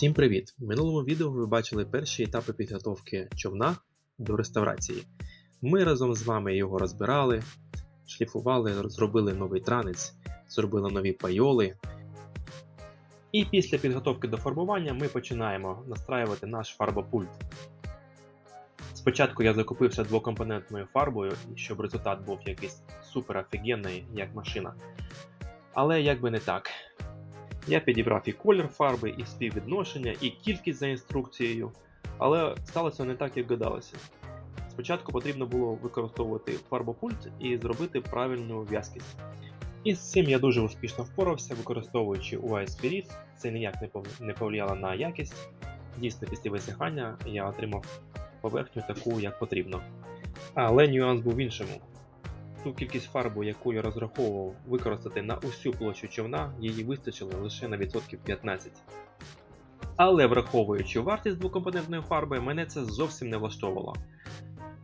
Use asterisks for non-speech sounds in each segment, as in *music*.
Всім привіт! В минулому відео ви бачили перші етапи підготовки човна до реставрації. Ми разом з вами його розбирали, шліфували, зробили новий транець, зробили нові пайоли. І після підготовки до фарбування ми починаємо настраювати наш фарбопульт. Спочатку я закупився двокомпонентною фарбою, щоб результат був якийсь супер офігенний, як машина. Але як би не так. Я підібрав і колір фарби, і співвідношення, і кількість за інструкцією, але сталося не так, як гадалося. Спочатку потрібно було використовувати фарбопульт і зробити правильну в'язкість. І з цим я дуже успішно впорався, використовуючи UI Spirit, це ніяк не повлияло на якість. Дійсно, після висихання я отримав поверхню таку, як потрібно. Але нюанс був в іншому. Ту кількість фарби, яку я розраховував використати на усю площу човна, її вистачило лише на відсотків 15. Але враховуючи вартість двокомпонентної фарби, мене це зовсім не влаштовувало.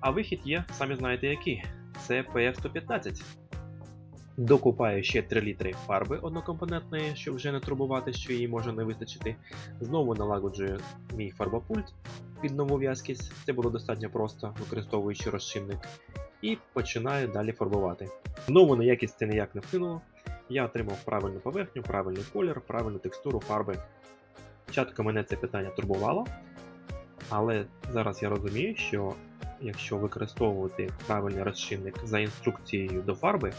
А вихід є, самі знаєте який. Це PF115. Докупаю ще 3 літри фарби однокомпонентної, щоб вже не турбувати, що її може не вистачити. Знову налагоджую мій фарбопульт під нову в'язкість. Це було достатньо просто, використовуючи розчинник і починаю далі фарбувати. Знову на якість це ніяк не вплинуло. Я отримав правильну поверхню, правильний колір, правильну текстуру фарби. Спочатку мене це питання турбувало, але зараз я розумію, що якщо використовувати правильний розчинник за інструкцією до фарби,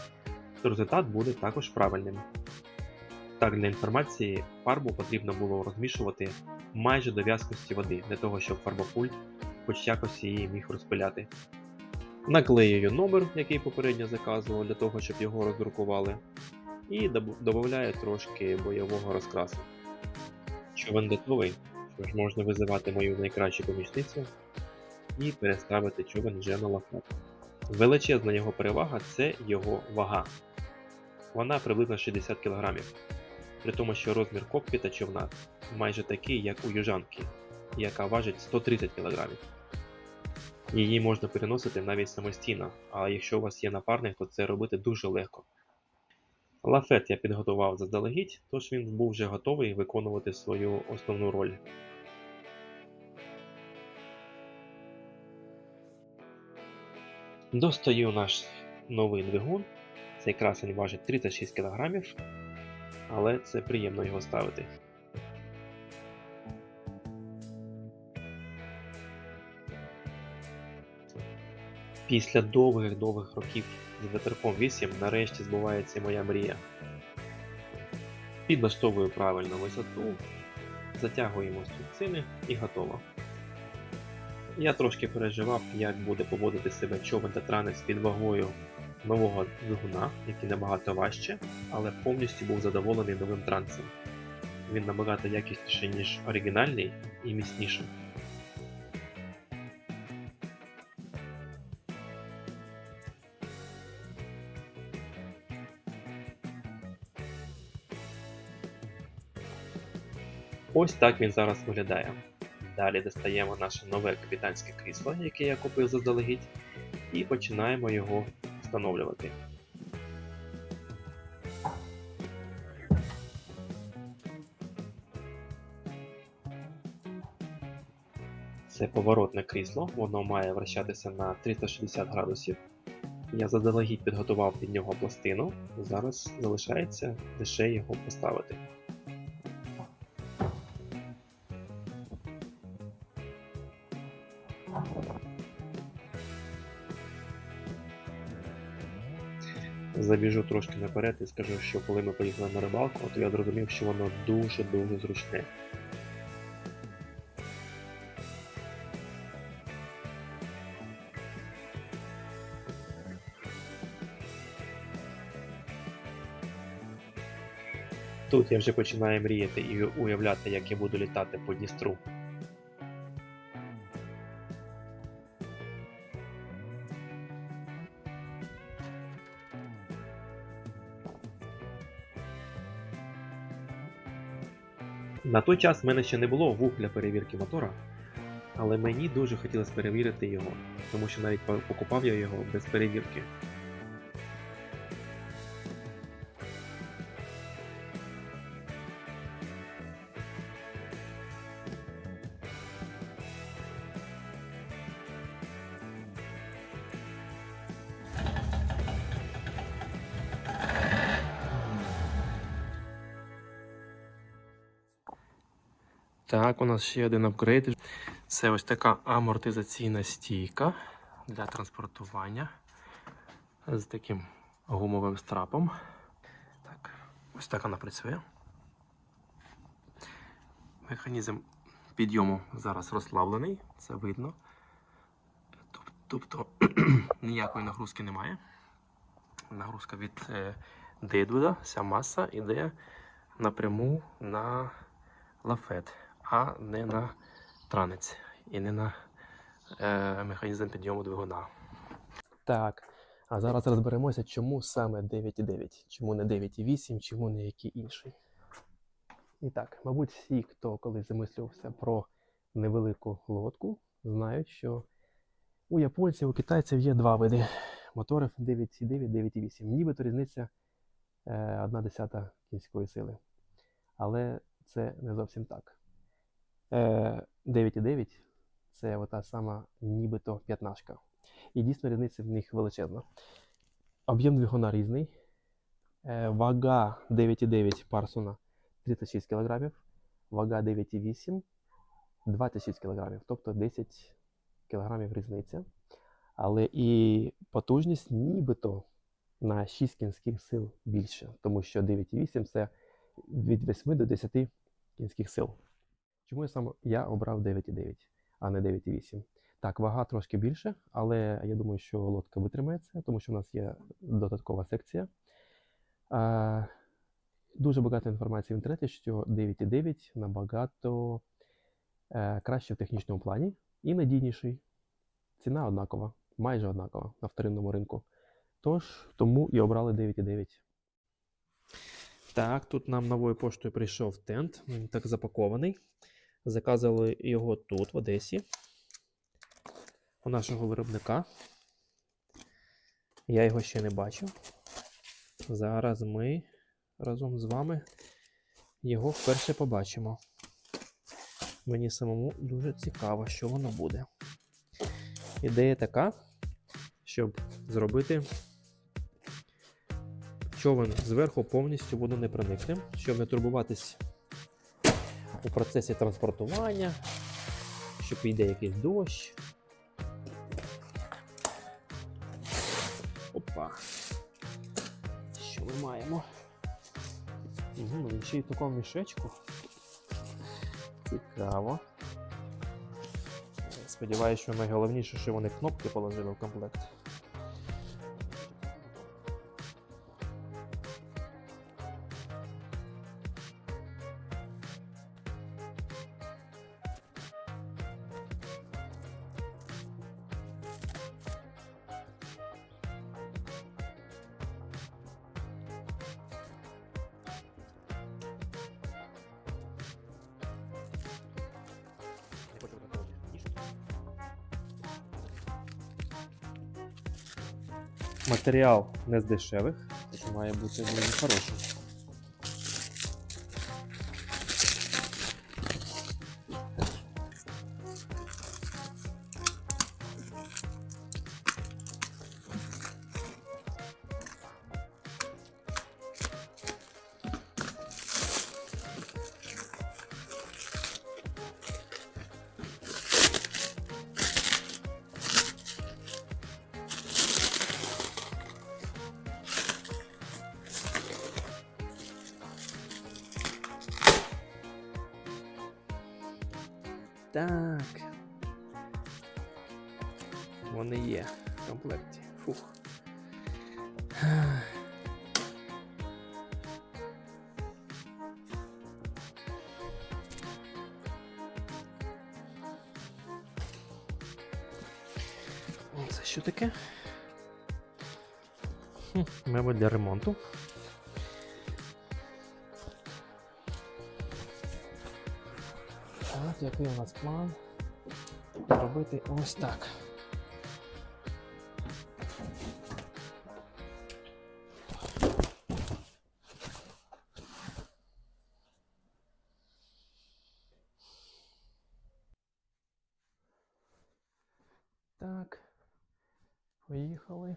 то результат буде також правильним. Так, для інформації, фарбу потрібно було розмішувати майже до в'язкості води, для того, щоб фарбопульт хоч якось її міг розпиляти. Наклеюю номер, який попередньо заказував для того, щоб його роздрукували, і додаю трошки бойового розкрасу. Човен готовий, ж можна визивати мою найкращу помічницю і переставити човен вже на лафет. Величезна його перевага це його вага. Вона приблизно 60 кг, при тому, що розмір кокпіта човна майже такий, як у южанки, яка важить 130 кг. Її можна переносити навіть самостійно, а якщо у вас є напарник, то це робити дуже легко. Лафет я підготував заздалегідь, тож він був вже готовий виконувати свою основну роль. Достаю наш новий двигун. Цей красень важить 36 кг, але це приємно його ставити. Після довгих-довгих років з ветерком 8 нарешті збувається моя мрія. Підлаштовую правильно висоту, затягуємо струбцини і готово. Я трошки переживав, як буде поводити себе човен татранець під вагою нового двигуна, який набагато важче, але повністю був задоволений новим трансом. Він набагато якісніший, ніж оригінальний і міцніший. Ось так він зараз виглядає. Далі достаємо наше нове капітанське крісло, яке я купив заздалегідь, і починаємо його встановлювати. Це поворотне крісло, воно має вращатися на 360 градусів. Я заздалегідь підготував під нього пластину, зараз залишається лише його поставити. Забіжу трошки наперед і скажу, що коли ми поїхали на рибалку, то я зрозумів, що воно дуже-дуже зручне. Тут я вже починаю мріяти і уявляти, як я буду літати по Дністру. На той час в мене ще не було вух для перевірки мотора, але мені дуже хотілося перевірити його, тому що навіть покупав я його без перевірки. Так, у нас ще один апгрейд. Це ось така амортизаційна стійка для транспортування з таким гумовим страпом. Так, ось так вона працює. Механізм підйому зараз розслаблений, це видно. Тобто *clears throat* ніякої нагрузки немає. Нагрузка від е, дидвуда, вся маса йде напряму на лафет, а не на транець і не на е, механізм підйому двигуна. Так, а зараз розберемося, чому саме 9,9, чому не 9,8, чому не який інший. І так, мабуть, всі, хто колись замислювався про невелику лодку, знають, що у японців, у китайців є два види моторів 9,9, 9,8. Нібито різниця е, 1 десята кінської сили. Але це не зовсім так. Е, 9,9 це ота сама нібито п'ятнашка. І дійсно різниця в них величезна. Об'єм двигуна різний. Е, вага 9,9 Парсона 36 кг, вага 9,8 26 кг, тобто 10 кг різниця. Але і потужність нібито на 6 кінських сил більше, тому що 9,8 це від 8 до 10 кінських сил. Чому я саме я обрав 9,9, а не 9,8? Так, вага трошки більше, але я думаю, що лодка витримається, тому що в нас є додаткова секція. А, дуже багато інформації в інтернеті, що 9,9 набагато е, краще в технічному плані і надійніший. Ціна однакова, майже однакова на вторинному ринку. Тож, тому і обрали 9,9. Так, тут нам новою поштою прийшов тент. Він так запакований. Заказували його тут, в Одесі, у нашого виробника. Я його ще не бачив. Зараз ми разом з вами його вперше побачимо. Мені самому дуже цікаво, що воно буде. Ідея така, щоб зробити човен зверху повністю водонепроникним, щоб не турбуватись у процесі транспортування, щоб йде якийсь дощ. Опа. Що ми маємо? Угу, ще й такому мішечку. Цікаво. Сподіваюся, що найголовніше, що вони кнопки положили в комплект. Матеріал не з дешевих, тож має бути дуже хороший. Що таке? Хм, Мабуть, для ремонту. От який у нас план робити ось так. Так, поїхали.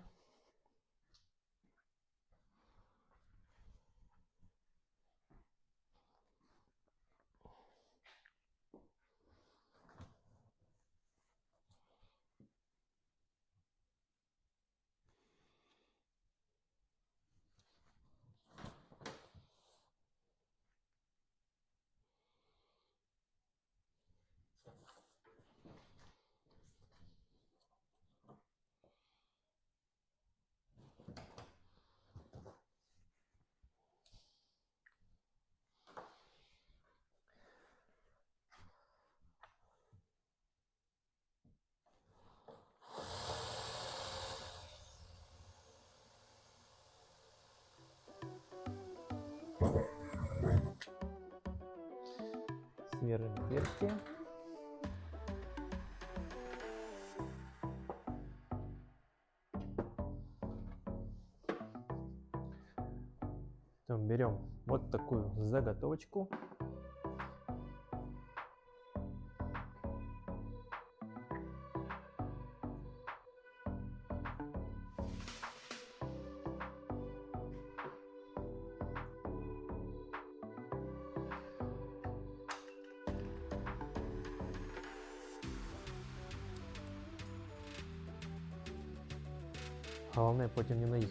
Потом берем вот такую заготовочку.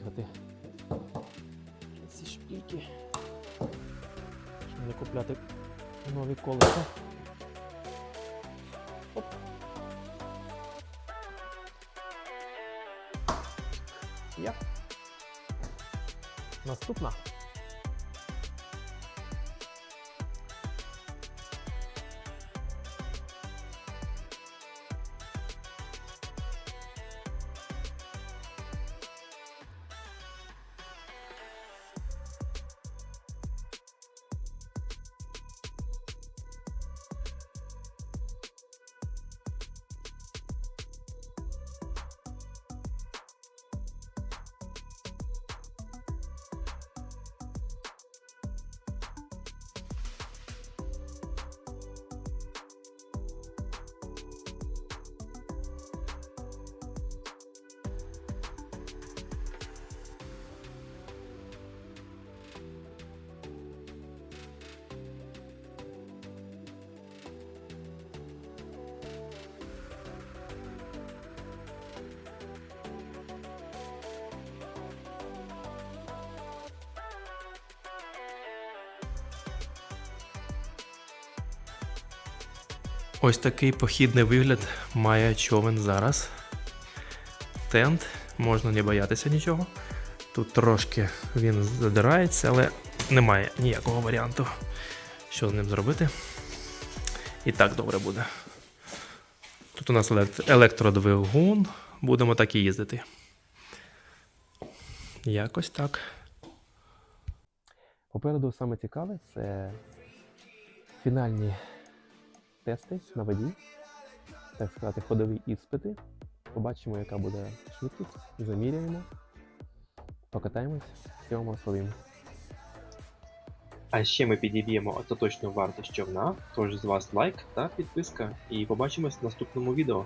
Потім. Ці шпільки, Щоб не купляти нові колеса. Оп. Я. Наступна. Ось такий похідний вигляд має човен зараз. Тент, можна не боятися нічого. Тут трошки він задирається, але немає ніякого варіанту, що з ним зробити. І так добре буде. Тут у нас електродвигун, будемо так і їздити. Якось так. Попереду саме цікаве це фінальні тести на воді, так сказати, ходові іспити. Побачимо, яка буде швидкість, заміряємо, покатаємось, все вам розповім. А ще ми підіб'ємо остаточну вартість човна, тож з вас лайк та підписка, і побачимось в наступному відео.